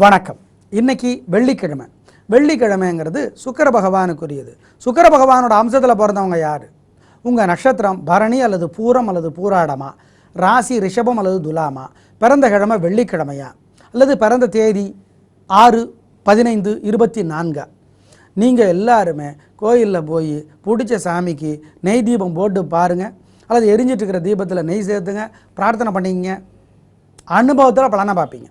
வணக்கம். இன்னைக்கு வெள்ளிக்கிழமை. வெள்ளிக்கிழமைங்கிறது சுக்கர பகவானுக்குரியது. சுக்கர பகவானோட அம்சத்தில் பிறந்தவங்க யார்? உங்கள் நட்சத்திரம் பரணி அல்லது பூரம் அல்லது பூராடமா? ராசி ரிஷபம் அல்லது துலாமா? பிறந்த கிழமை வெள்ளிக்கிழமையா? அல்லது பிறந்த தேதி ஆறு பதினைந்து இருபத்தி நான்கா. நீங்கள் எல்லாருமே கோயிலில் போய் பிடிச்ச சாமிக்கு நெய் தீபம் போட்டு பாருங்கள் அல்லது எரிஞ்சிட்டு இருக்கிற தீபத்தில் நெய் சேர்த்துங்க. பிரார்த்தனை பண்ணிக்கங்க. அனுபவத்தில் பலனை பார்ப்பீங்க.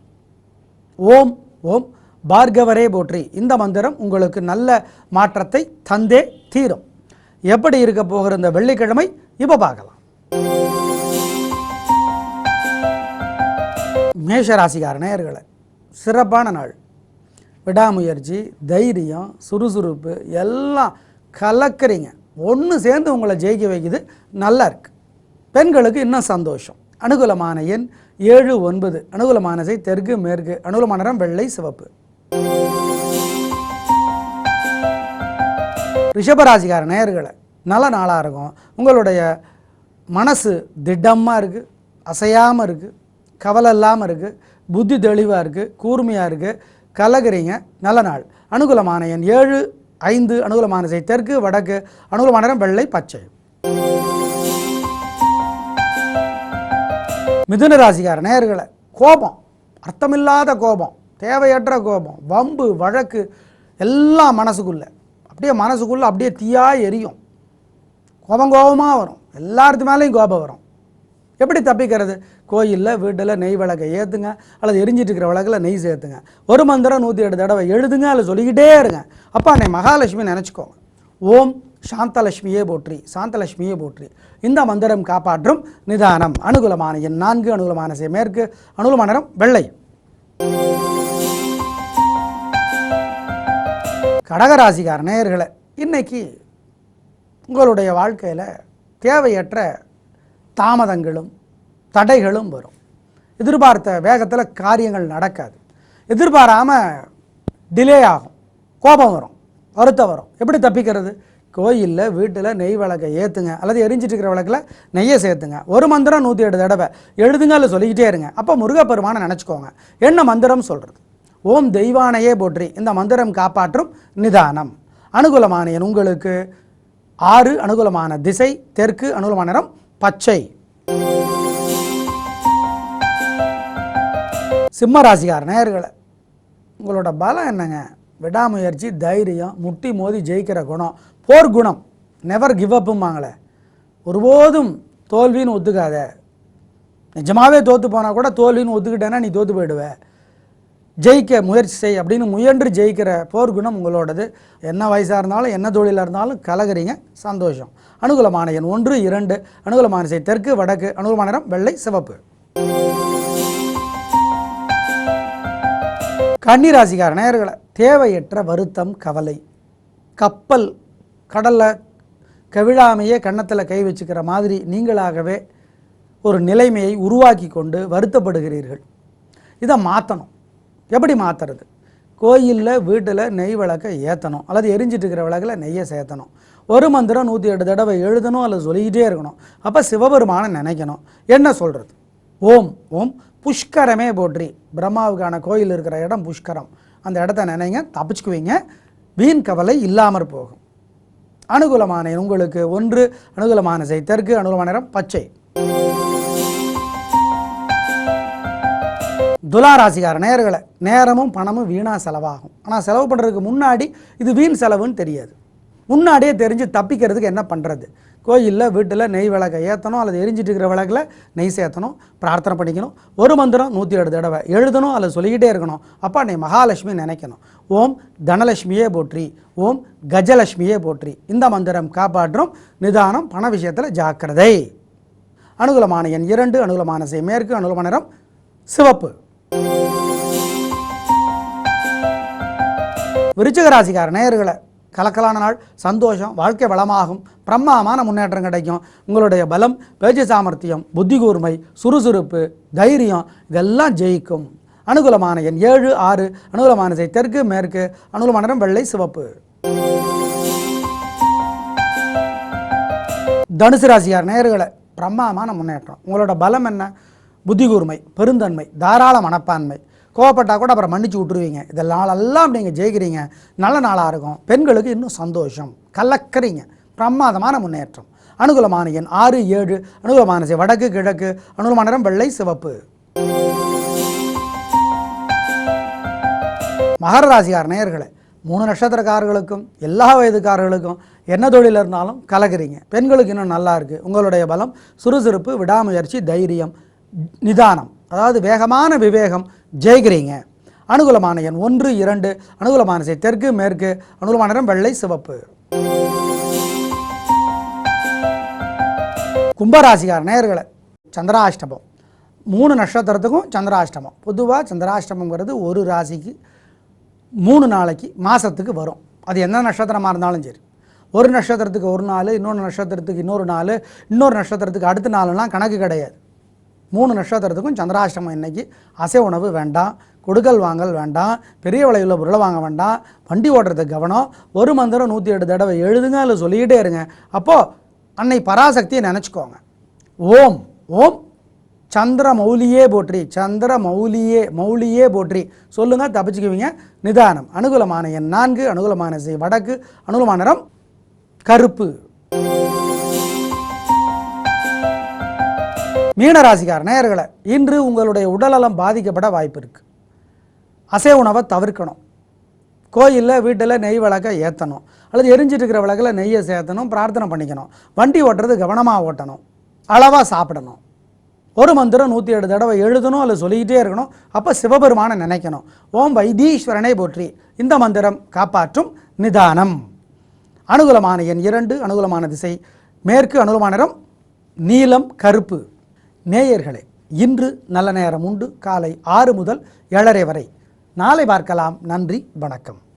ஓம் ஓம் பார்கவரே போற்றி. இந்த மந்திரம் உங்களுக்கு நல்ல மாற்றத்தை தந்தே தீரும். எப்படி இருக்க போகிற இந்த வெள்ளிக்கிழமை? இப்போ பார்க்கலாம். மேஷராசிக்கார நேயர்களை சிறப்பான நாள். விடாமுயற்சி தைரியம் சுறுசுறுப்பு எல்லாம் கலக்கிறீங்க. ஒன்று சேர்ந்து உங்களை ஜெயிக்க வைக்குது. நல்லா இருக்கு. பெண்களுக்கு இன்னும் சந்தோஷம். அனுகூலமான எண் ஏழு ஒன்பது அனுகூலமான செய் தெற்கு மேற்கு அனுகூலமான நிறம் வெள்ளை சிவப்பு. ரிஷபராசிகார நேயர்களை நல்ல நாளாக இருக்கும். உங்களுடைய மனசு திடமாக இருக்குது அசையாமல் இருக்குது கவலை இல்லாமல் இருக்குது புத்தி தெளிவாக இருக்குது கூர்மையாக இருக்குது கலகிறீங்க நல்ல நாள். அனுகூலமான எண் ஏழு ஐந்து அனுகூலமான செய் தெற்கு வடக்கு அனுகூலமான வெள்ளை பச்சை. மிதுன ராசிக்கார நேயர்களை கோபம் அர்த்தமில்லாத கோபம் தேவையற்ற கோபம் வம்பு வழக்கு எல்லாம் மனசுக்குள்ளே. அப்படியே மனசுக்குள்ளே அப்படியே தீயாக எரியும். கோபம் கோபமாக வரும். எல்லாத்து மேலேயும் கோபம் வரும். எப்படி தப்பிக்கிறது? கோயிலில் வீட்டில் நெய் விளக்கை ஏற்றுங்க அல்லது எரிஞ்சிட்டு இருக்கிற விளக்கில் நெய் சேர்த்துங்க. ஒரு மந்திரம் நூற்றி எட்டு தடவை எழுதுங்க அல்லது சொல்லிக்கிட்டே இருங்க. அப்பா அன்னை மகாலட்சுமி நினச்சிக்கோங்க. ஓம் சாந்தலட்சுமியே போற்றி சாந்தலட்சுமியே போற்றி. இந்த மந்திரம் காப்பாற்றும் நிதானம். அனுகூலமான எண் நான்கு அனுகூலமான செய் மேற்கு அனுகூலமான நிறம் வெள்ளை. கடகராசிகார நேயர்களை இன்னைக்கு உங்களுடைய வாழ்க்கையில் தேவையற்ற தாமதங்களும் தடைகளும் வரும். எதிர்பார்த்த வேகத்தில் காரியங்கள் நடக்காது. எதிர்பாராமல் டிலே ஆகும். கோபம் வரும். வருத்தம் வரும். எப்படி தப்பிக்கிறது? கோயிலில் வீட்டில் நெய் விளக்கை ஏற்றுங்க அல்லது எரிஞ்சிட்டு இருக்கிற விளக்கில் நெய்யை சேர்த்துங்க. ஒரு மந்திரம் நூற்றி எட்டு தடவை. எழுதுங்க அல்லது சொல்லிக்கிட்டே இருங்க. அப்போ முருகப்பெருமானை நினச்சிக்கோங்க. என்ன மந்திரம் சொல்கிறது ஓம் தெய்வானையே போற்றி. இந்த மந்திரம் காப்பாற்றும் நிதானம். அனுகூலமான உங்களுக்கு. ஆறு அனுகூலமான திசை தெற்கு அனுகூலமான நிறம் பச்சை. சிம்ம ராசிக்கார நேயர்களை உங்களோட பலம் என்னங்க? விடாமுயற்சி தைரியம் முட்டி மோதி ஜெயிக்கிற குணம். போர் குணம். நெவர் கிவ் அப்பும்பாங்களே ஒருபோதும் தோல்வின்னு ஒத்துக்காத. நிஜமாவே தோற்று போனால் கூட தோல்வின்னு ஒத்துக்கிட்டேன்னா நீ தோற்று போயிடுவ. ஜெயிக்க முயற்சி செய் அப்படின்னு முயன்று ஜெயிக்கிற போர் குணம் உங்களோடது. என்ன வயசாக இருந்தாலும் என்ன தொழிலாக இருந்தாலும் கலகுறீங்க சந்தோஷம். அனுகூலமான எண் ஒன்று இரண்டு. அனுகூலமான செய் தெற்கு வடக்கு. அனுகூலமான நிறம் வெள்ளை சிவப்பு. கன்னிராசிக்கார நேயர்களை தேவையற்ற வருத்தம் கவலை. கப்பல் கடலில் கவிழாமையே கன்னத்தில் கை வச்சுக்கிற மாதிரி நீங்களாகவே ஒரு நிலைமையை உருவாக்கி கொண்டு வருத்தப்படுகிறீர்கள். இதை மாற்றணும் எப்படி மாற்றுறது கோயிலில் வீட்டில் நெய் விளக்கை ஏற்றணும் அல்லது எரிஞ்சிட்டு இருக்கிற விளக்கில் நெய்யை சேர்த்தணும். ஒரு மந்திரம் நூற்றி எட்டு தடவை எழுதணும் அல்லது சொல்லிக்கிட்டே இருக்கணும். அப்போ சிவபெருமானை நினைக்கணும். என்ன சொல்கிறது ஓம் ஓம் புஷ்கரமே போற்றி. பிரம்மாவுக்கான கோயில் இருக்கிற இடம் புஷ்கரம். அந்த இடத்த நினைங்க தப்பிச்சுக்குவீங்க. வீண் கவலை இல்லாமற் போகும். அனுகூலமான உங்களுக்கு ஒன்று அனுகூலமான செய் தெற்கு அனுகூலமான நிறம் பச்சை. துலாராசிகார நேர்களை நேரமும் பணமும் வீணாக செலவாகும். ஆனால் செலவு பண்ணுறதுக்கு முன்னாடி இது வீண் செலவுன்னு தெரியாது. முன்னாடியே தெரிஞ்சு தப்பிக்கிறதுக்கு என்ன பண்ணுறது கோயிலில் வீட்டில் நெய் விளக்கை ஏற்றணும் அல்லது எரிஞ்சிட்டு இருக்கிற விளக்கில் நெய் சேர்த்தணும் பிரார்த்தனை பண்ணிக்கணும். ஒரு மந்திரம் நூற்றி ஏழு தடவை. எழுதணும் அல்லது சொல்லிக்கிட்டே இருக்கணும். அப்பா நீ மகாலட்சுமி நினைக்கணும். ஓம் தனலட்சுமியே போற்றி. ஓம் கஜலட்சுமியே போற்றி. இந்த மந்திரம் காப்பாற்றும் நிதானம் பண விஷயத்தில் ஜாக்கிரதை. அனுகூலமான எண் இரண்டு அனுகூலமான செய் மேற்கு அனுகூலமான நிறம் சிவப்பு. விருச்சிகராசிக்கார நேயர்களை கலக்கலான நாள் சந்தோஷம் வாழ்க்கை வளமாகும் பிரம்மாமான முன்னேற்றம் கிடைக்கும். உங்களுடைய பலம் பேச்சு சாமர்த்தியம் புத்தி கூர்மை சுறுசுறுப்பு தைரியம் இதெல்லாம் ஜெயிக்கும். அனுகூலமான எண் ஏழு ஆறு. அனுகூலமான செய் தெற்கு மேற்கு. அனுகூலமான நிறம் வெள்ளை சிவப்பு. தனுசு ராசியார் நேயர்களை பிரம்மாமான முன்னேற்றம். உங்களோட பலம் என்ன? புத்தி கூர்மை பெருந்தன்மை தாராள மனப்பான்மை. கோவப்பட்டால் கூட அப்புறம் மன்னிச்சு விட்டுருவீங்க. இதில் நாளெல்லாம் நீங்கள் ஜெயிக்கிறீங்க. நல்ல நாளாக இருக்கும். பெண்களுக்கு இன்னும் சந்தோஷம். கலக்கறீங்க. பிரமாதமான முன்னேற்றம். அனுகூலமான எண் ஆறு ஏழு. அனுகூலமான வடக்கு கிழக்கு. அனுகூலமான நிறம் வெள்ளை சிவப்பு. மகர ராசிக்கார நேயர்களை மூணு நட்சத்திரக்காரர்களுக்கும் எல்லா வயதுக்காரர்களுக்கும் என்ன தொழில் இருந்தாலும் கலக்கிறீங்க. பெண்களுக்கு இன்னும் நல்லா இருக்குது உங்களுடைய பலம் சுறுசுறுப்பு விடாமுயற்சி தைரியம் நிதானம். அதாவது வேகமான விவேகம் ஜெயிக்கிறீங்க. அனுகூலமான எண் ஒன்று இரண்டு. அனுகூலமான திசை தெற்கு மேற்கு. அனுகூலமான நிறம் வெள்ளை சிவப்பு. கும்பராசிகார நேயர்களை சந்திராஷ்டமம். மூணு நட்சத்திரத்துக்கும் சந்திராஷ்டமம். பொதுவாக சந்திராஷ்டமங்கிறது ஒரு ராசிக்கு மூணு நாளைக்கு மாதத்துக்கு வரும். அது எந்த நட்சத்திரமாக இருந்தாலும் சரி. ஒரு நட்சத்திரத்துக்கு ஒரு நாள் இன்னொரு நட்சத்திரத்துக்கு இன்னொரு நாள் இன்னொரு நட்சத்திரத்துக்கு அடுத்த நாளெல்லாம் கணக்கு கிடையாது. மூணு நட்சத்திரத்துக்கும் சந்திராஷ்டமம் இன்னைக்கு. அசை உணவு வேண்டாம் கொடுக்கல் வாங்கல் வேண்டாம் பெரிய விலையுள்ள பொருளை வாங்க வேண்டாம் வண்டி ஓட்டுறதுக்கு கவனம் ஒரு மந்திரம் நூற்றி எட்டு தடவை எழுதுங்க இல்லை சொல்லிக்கிட்டே இருங்க. அப்போது அன்னை பராசக்தியை நினச்சிக்கோங்க. ஓம் ஓம் சந்திர மௌலியே போற்றி சந்திர மௌலியே மௌலியே போற்றி. சொல்லுங்கள் தப்பிச்சுக்குவீங்க. நிதானம். அனுகூலமான எண் நான்கு அனுகூலமான வடக்கு அனுகூலமான நிறம் கருப்பு. மீனராசிக்கார நேயர்களை இன்று உங்களுடைய உடல்நலம் பாதிக்கப்பட வாய்ப்பு இருக்கு. அசை உணவை தவிர்க்கணும். கோயிலில் வீட்டில் நெய் விளக்க ஏற்றணும் அல்லது எரிஞ்சிட்டு இருக்கிற விளக்கில் நெய்யை சேர்த்தணும் பிரார்த்தனை பண்ணிக்கணும். வண்டி ஓட்டுறது கவனமாக ஓட்டணும். அளவாக சாப்பிடணும். ஒரு மந்திரம் நூற்றி ஏழு தடவை எழுதணும் அல்லது சொல்லிக்கிட்டே இருக்கணும். அப்போ சிவபெருமானை நினைக்கணும். ஓம் வைத்தீஸ்வரனை போற்றி இந்த மந்திரம் காப்பாற்றும் நிதானம். அனுகூலமான எண் இரண்டு அனுகூலமான திசை. மேற்கு அனுகூலமான நிறம் நீலம் கருப்பு. நேயர்களே இன்று நல்ல நேரம் உண்டு. காலை ஆறு முதல் ஏழரை வரை. நாளை பார்க்கலாம். நன்றி வணக்கம்.